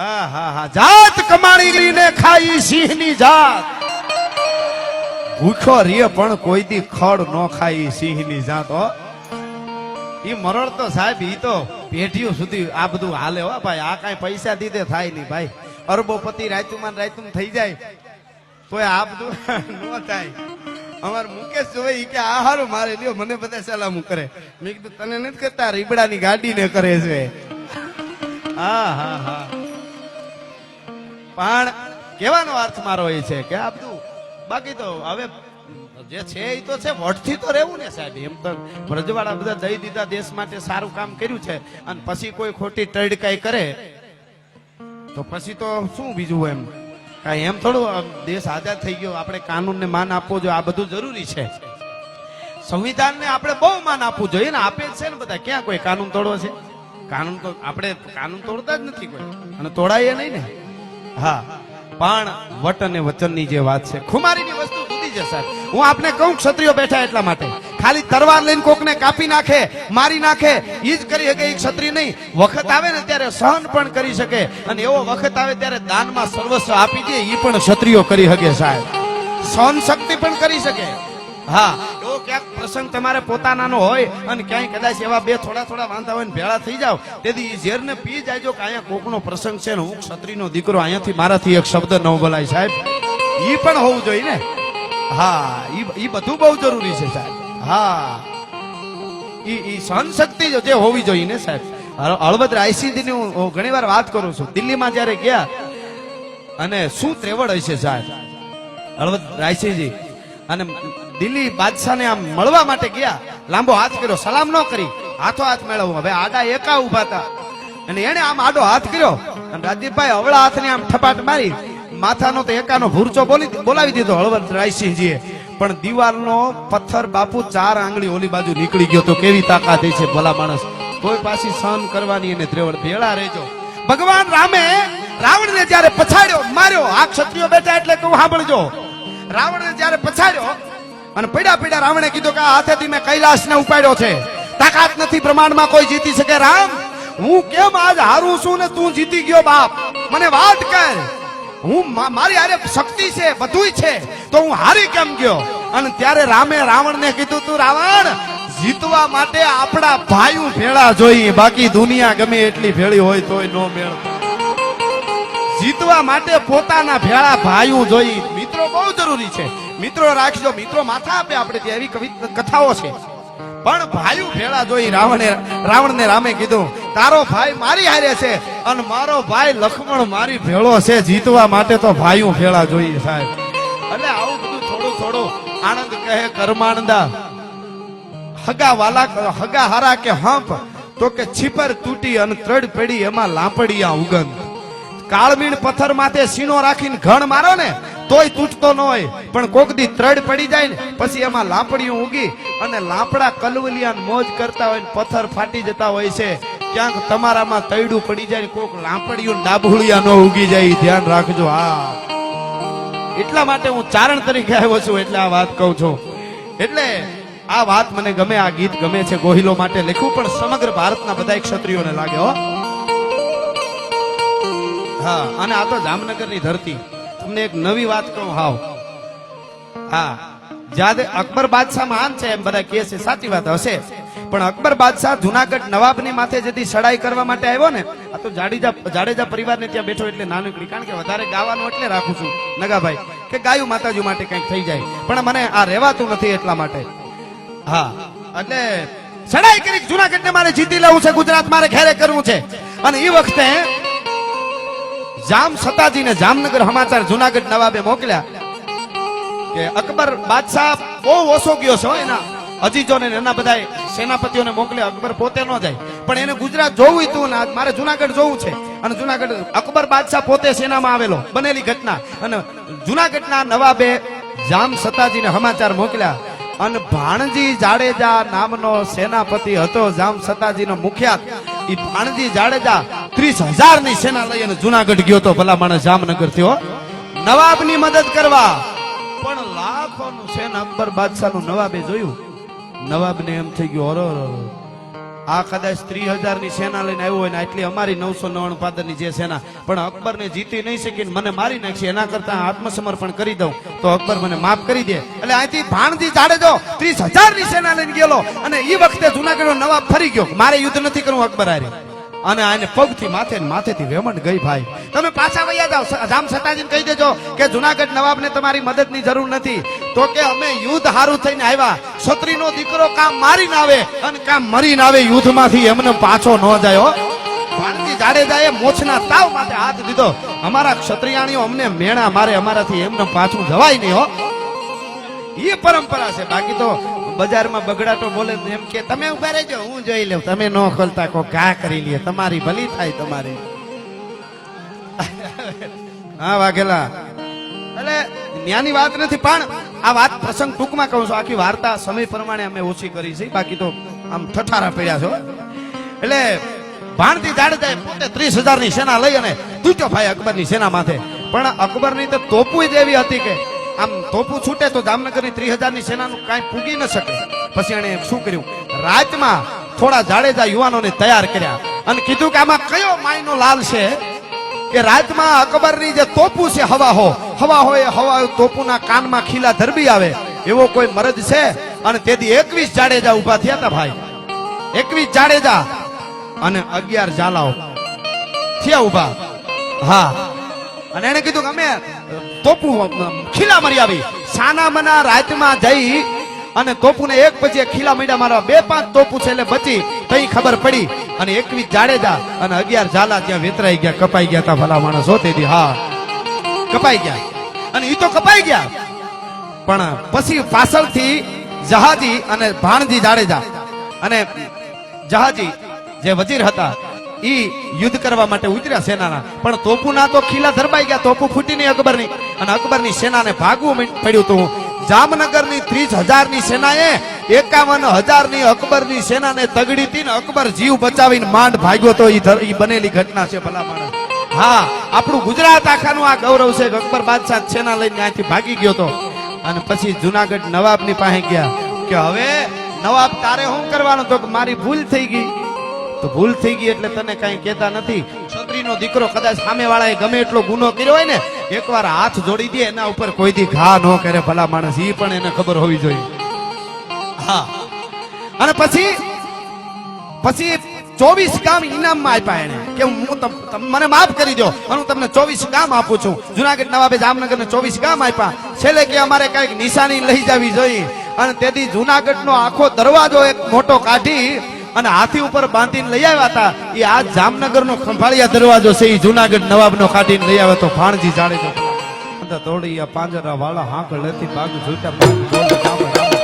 જાત કમાણી ને ખાઈ સિંહની જાત. ભૂખ્યો રે પણ કોઈ દી ખડ ન ખાઈ સિંહની જાત, હો. ઈ મરણ તો સાહેબ, ઈ તો પેઢીઓ સુધી આ બધું હાલે, હો, ભાઈ. આ કાંઈ પૈસા દીધે થાય નહીં, ભાઈ. અરબોપતિ રાયતુમાન રાયતુમ થઈ જાય. તોય આ બધું ન થાય. અમાર મુકેશ જોવે ઈ કે આ હારું મારે લ્યો, મને બધા સલામ કરે. મેં કીધું, તને નથી કરતા? રીબડાની ગાડીને કરે છે. હા હા હા. પણ કહેવાનો અર્થ મારો એ છે કે આ બધું, બાકી તો હવે જે છે એ તો છે, વટથી તો રહેવું ને સાહેબ. એમ તો વ્રજવાળા બધા દઈ દીધા દેશ માટે સારું કામ કર્યું છે અને પછી કોઈ ખોટી ટડકાઈ કરે, તો પછી તો શું બીજું એમ? કાંઈ એમ થોડું દેશ આઝાદ થઈ ગયો, આપણે કાનૂનને માન આપવું જોઈએ, આ બધું જરૂરી છે. સંવિધાનને આપણે બહુ માન આપવું જોઈએ ને, આપે છે ને બધા. ક્યાં કોઈ કાનૂન તોડવો છે? કાનૂન તો, આપણે કાનૂન તોડતા જ નથી કોઈ. અને તોડાય નહીં ને. હા. પણ વટ અને વચનની જે વાત છે, ખુમારીની વસ્તુ જુદી છે, સાહેબ. હું આપને કહું ક્ષત્રિયો બેઠા એટલા માટે. ખાલી તરવાર લઈને કોકને કાપી નાખે, મારી નાખે, ઈ જ કરી શકે એ ક્ષત્રિય નહીં. વખત આવે ને ત્યારે સહન પણ કરી શકે. અને એવો વખત આવે ત્યારે દાનમાં સર્વસ્વ આપી દે એ પણ ક્ષત્રિયો કરી શકે, સાહેબ. સહન શક્તિ પણ કરી શકે. હા. ક્યાંક પ્રસંગ તમારે પોતાનાનો હોય અને ક્યાંય કદાચ એવા બે થોડા થોડા વાંધા હોય ને ભેળા થઈ જાવ તેથી ઝેરને પી જાયજો કે અહીંયા કોકનો પ્રસંગ છે ને હું ક્ષત્રિયનો દીકરો અહીંયાથી મારાથી એક શબ્દ ન બોલાય સાહેબ. એ પણ હોવું જોઈએ ને? હા એ બધું બહુ જરૂરી છે સાહેબ. હા. ઈ ઈ સહનશક્તિ જે હોવી જોઈએ ને સાહેબ. હળ- હળવદ રાયસિંહની હું હું ઘણી વાર વાત કરું છું. દિલ્હીમાં જ્યારે ગયા અને શું ત્રેવડ હશે સાહેબ? હળવદ રાયસિંહજી અને દિલ્હી બાદશાહને આમ મળવા માટે ગયા. લાંબો હાથ કર્યો, સલામ ન કરી. હાથો હાથ મેળવો હવે આડા એકા ઊભા હતા. અને એને આમ આડો હાથ કર્યો. અને રાજદીપભાઈ હવળા હાથને આમ ઠપાટ મારી. માથાનો તો એકાનો ભૂરચો બોલી બોલાવી દીધો હળવદ રાયસિંહજીએ. પણ દિવાલનો પથ્થર બાપુ ચાર આંગળી ઓલી બાજુ નીકળી ગયો તો કેવી તાકાત છે ભલા માણસ? કોઈ પાછી સહન કરવાની એને ત્રેવડ ભેળા રહેજો. ભગવાન રામે રાવણને જ્યારે પછાડ્યો, માર્યો. આ ક્ષત્રિયો બેઠા એટલે કહું સાંભળજો. રાવણને જ્યારે પછાડ્યો અને પડ્યા પડ્યા રાવણે કીધું કે આ હાથેથી મેં કૈલાસને ઉપાડ્યો છે. તાકાત નથી, પ્રમાણમાં કોઈ જીતી શકે. રામ, હું કેમ આજ હારું છું ને તું જીતી ગયો બાપ? મને વાત કર. હું મારી હારે શક્તિ છે, બધુંય છે, તો હું હારી કેમ ગયો? અને ત્યારે રામે રાવણને કીધું, તું રાવણ, જીતવા માટે આપણા ભાઈઓ ભેળા જોઈએ બાકી દુનિયા ગમે એટલી ભેળી હોય તોય નો મેળ જીતવા માટે પોતાના ભેળા ભાઈઓ જોઈ મિત્રો બહુ જરૂરી છે. મિત્રો, રાખજો. મિત્રો, માથા આપે આપણે ત્યાં એવી કથાઓ છે. પણ ભાઈઓ ભેળા જોઈ રાવણે, રાવણને રામે કીધું, તારો ભાઈ મારી હારે છે અને મારો ભાઈ લક્ષ્મણ મારી ભેળો છે. જીતવા માટે તો ભાઈઓ ભેળા જોઈએ સાહેબ. એટલે આવું બધું થોડું થોડું આનંદ કહે, કર્માનંદા. હગા વાલા, હગા હારા કે હંપ, તો કે છીપર તૂટી અને ત્રડ પડી એમાં લાંપડિયા ઉગંદ કાળમીણ પથ્થર માથે સીનો રાખીને ઘણ મારો ને, તોય તૂટતો ન હોય. પણ કોક દી ત્રડ પડી જાય ને, પછી એમાં લાપડીઓ ઉગી અને લાપડા કલવલિયા મોજ કરતા હોય પથ્થર ફાટી જતા હોય છે. ક્યાંક તમારામાં તૈડું પડી જાય કોક લાંપડિયું ડાબુળિયા ન ઉગી જાય, ધ્યાન રાખજો. હા. એટલા માટે હું ચારણ તરીકે આવ્યો છું, એટલે આ વાત કહું છું. એટલે આ વાત મને ગમે, આ ગીત ગમે છે, ગોહિલો માટે લખ્યું, પણ સમગ્ર ભારતના બધા ક્ષત્રિયોને લાગે, હો. હા, અને આ તો જામનગરની ધરતી. તમને એક નવી વાત કહું, હાવ. હા જ્યારે અકબર બાદશાહ મહાન છે, એમ બધા કહે છે, સાચી વાત હશે. પણ અકબર બાદશાહ જુનાગઢ નવાબની માથે જેથી સડાઈ કરવા માટે આવ્યો ને, આ તો જાડેજા જાડેજા પરિવારને ત્યાં બેઠો એટલે નાનકડી. કારણ કે વધારે ગાવાનું એટલે રાખું છું, નગાભાઈ, કે ગાયું માતાજી માટે કંઈક થઈ જાય. પણ મને આ રહેવાતું નથી એટલા માટે. હા, એટલે સડાઈ કરી જુનાગઢ ને મારે જીતી લેવું છે, ગુજરાત મારે ઘેરે કરવું છે. અને એ વખતે જામ સતાજીને જામનગર સમાચાર જુનાગઢ નવાબે મોકલ્યા કે અકબર બાદશાહ બહુ ઓછો ગયો છે એના અજીજોને એના બધા સેનાપતિઓને મોકલે અકબર પોતે ન જાય. પણ એને ગુજરાત જોવું હતું ને મારે જુનાગઢ જોવું છે. અને જુનાગઢ અકબર બાદશાહ પોતે સેનામાં આવેલો. બનેલી ઘટના. અને જુનાગઢના નવાબે જામ સતાજીને સમાચાર મોકલ્યા અને ભાણજી જાડેજા નામનો સેનાપતિ હતો, જામ સતાજીનો મુખ્યાત. ઈ ભાણજી જાડેજા ત્રીસ હજારની સેના લઈ અને જુનાગઢ ગયો તો ભલા માણસ જામનગર થયો. નવાબની મદદ કરવા. પણ લાખોનું સેના અકબર બાદશાહનું નવાબે જોયું. નવાબને એમ થઈ ગયું અરે. આ કદાચ ત્રીસ હજારની સેના લઈને આવ્યો હોય ને એટલી અમારી નવસો નવ્વાણું પાદરની જે સેના. પણ અકબરને જીતી નહીં શકી મને મારી નાખશે. એના કરતા આત્મસમર્પણ કરી દઉં. તો અકબર મને માફ કરી દે. એટલે અહીંથી ભાણથી જાડેજો ત્રીસ હજારની સેના લઈને ગયેલો. અને એ વખતે જુનાગઢ નવાબ ફરી ગયો. મારે યુદ્ધ નથી કરવું અકબર હારે. અને આને પગથી માથે માથેથી વેમણ ગઈ ભાઈ. તમે પાછા વૈયા જાઓ રામ સતાજીને કહી દેજો કે જુનાગઢ નવાબને તમારી મદદની જરૂર નથી. તો કે અમે યુદ્ધ હારું થઈને આવ્યા. ક્ષત્રિયનો દીકરો કામ મારીને આવે અને કામ મરીને આવે યુદ્ધમાંથી એમને પાછો ન જાય હો. ભાણજી જાડેજાએ મોછના તાવ માટે હાથ દીધો. અમારા ક્ષત્રિયાણીઓ અમને મેણા મારે અમારાથી એમને પાછું જવાય નહીં હો. એ પરંપરા છે. બાકી તો બજારમાં બગડાટો બોલે એમ કે, તમે ઊભા રહેજો, હું જોઈ લઉં. તમે ન ખોલતા કો, ઘા કરી લે, તમારી ભલી થાય તમારી. હા, વાઘેલા. એટલે ન્યાની વાત નથી, પણ આ વાત પ્રસંગ ટૂંકમાં કહું છું. આખી વાર્તા સમય પ્રમાણે અમે ઓછી કરી છે. બાકી તો આમ ઠઠારા પડ્યા છો. એટલે ભાણથી જાડેજાએ પોતે ત્રીસ હજારની સેના લઈ અને તૂટ્યો ભાઈ અકબરની સેના માથે. પણ અકબરની તો તોપું જ એવી હતી કે આમ તોપું છૂટે તો જામનગરની ત્રીસ હજારની સેનાનું કાંઈ પૂગી ન શકે. પછી એણે શું કર્યું? રાતમાં થોડા જાડેજા યુવાનોને તૈયાર કર્યા અને કીધું કે આમાં કયો માયનો લાલ છે? કે રાતમાં અકબરની જે તોપુ છે, હવા હો, હવા હોય હવા તોપુના કાનમાં ખીલા ધરબી આવે. એવો કોઈ મરદ છે? અને તેથી એકવીસ જાડેજા ઊભા થયા હતા ભાઈ. એકવીસ જાડેજા અને અગિયાર ઝાલાઓ થયા ઊભા હા. અને એને કીધું કે અમે તોપુ ખીલા મરી આવી. સાનામના રાતમાં જઈ અને તોપુને એક પછી ખીલા મીડા મારવા. બે પાંચ તોપુ છે એટલે બચી. તઈ ખબર પડી. અને એકવીસ જાડેજા અને અગિયાર ઝાલા ત્યાં વેતરાઈ ગયા. કપાઈ ગયા તા ભલા માણસ. હોતે દી હા. કપાઈ ગયા. અને ઈ તો કપાઈ ગયા. પણ પછી પાછળથી જહાજી અને ભાણજી જાડેજા અને જહાજી જે વજીર હતા ઈ યુદ્ધ કરવા માટે ઉતર્યા સેનાના. પણ તોપુના તો ખીલા ધરબાઈ ગયા, તોપુ ફૂટી નહીં અકબરની. અને અકબરની સેનાને ભાગવું પડ્યું પડ્યું હતું જામનગરની ત્રીસ હજારની સેનાએ એકાવન હજારની અકબરની સેનાને તગડી હતી ને અકબર જીવ બચાવીને માંડ ભાગ્યો તો ઈ બનેલી ઘટના છે ભલા માણસ હા, આપણું ગુજરાત આખાનું આ ગૌરવ છે અકબર બાદશાહ સેના લઈને ત્યાંથી ભાગી ગયો તો. અને પછી જુનાગઢ નવાબની પાસે ગયા કે હવે નવાબ તારે શું કરવાનું? તો મારી ભૂલ થઈ ગઈ. તો ભૂલ થઈ ગઈ એટલે તને કઈ કહેતા નથી. છોકરીનો દીકરો કદાચ સામે વાળા ગમે એટલો ગુનો કર્યો હોય ને, એકવાર હાથ જોડી દે, એના ઉપર કોઈ દી ઘા ન કરે ભલા માણસ. ઈ પણ એને ખબર હોવી જોઈએ. હા. અને પછી પછી ચોવીસ ગામ ઇનામમાં આપ્યા એને. કે હું મને માફ કરી દો હું તમને ચોવીસ ગામ આપું છું. જુનાગઢ નવાબે જામનગર ને ચોવીસ ગામ આપ્યા. છેલ્લે કે અમારે કંઈક નિશાની લઈ જવી જોઈએ. અને તેથી જુનાગઢ નો આખો દરવાજો એક મોટો કાઢી અને હાથી ઉપર બાંધીને લઈ આવ્યા હતા. એ આ જામનગર નો ખંભાળિયા દરવાજો છે એ જુનાગઢ નવાબ નો કાઢીને લઈ આવ્યો તો ભાણજી જાડેજો દોડી પાંજરા વાળા હાંક લેતી બાગ જોઈતા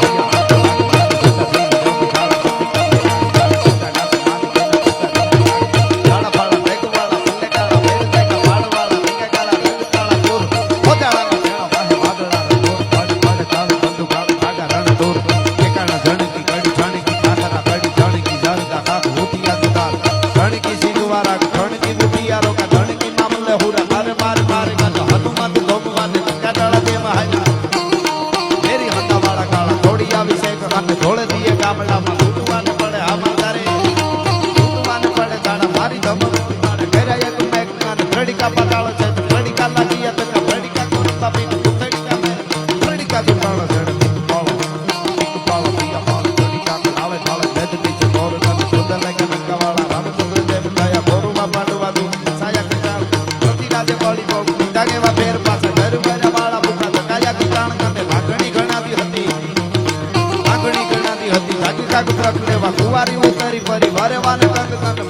વરેવાને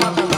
કંગ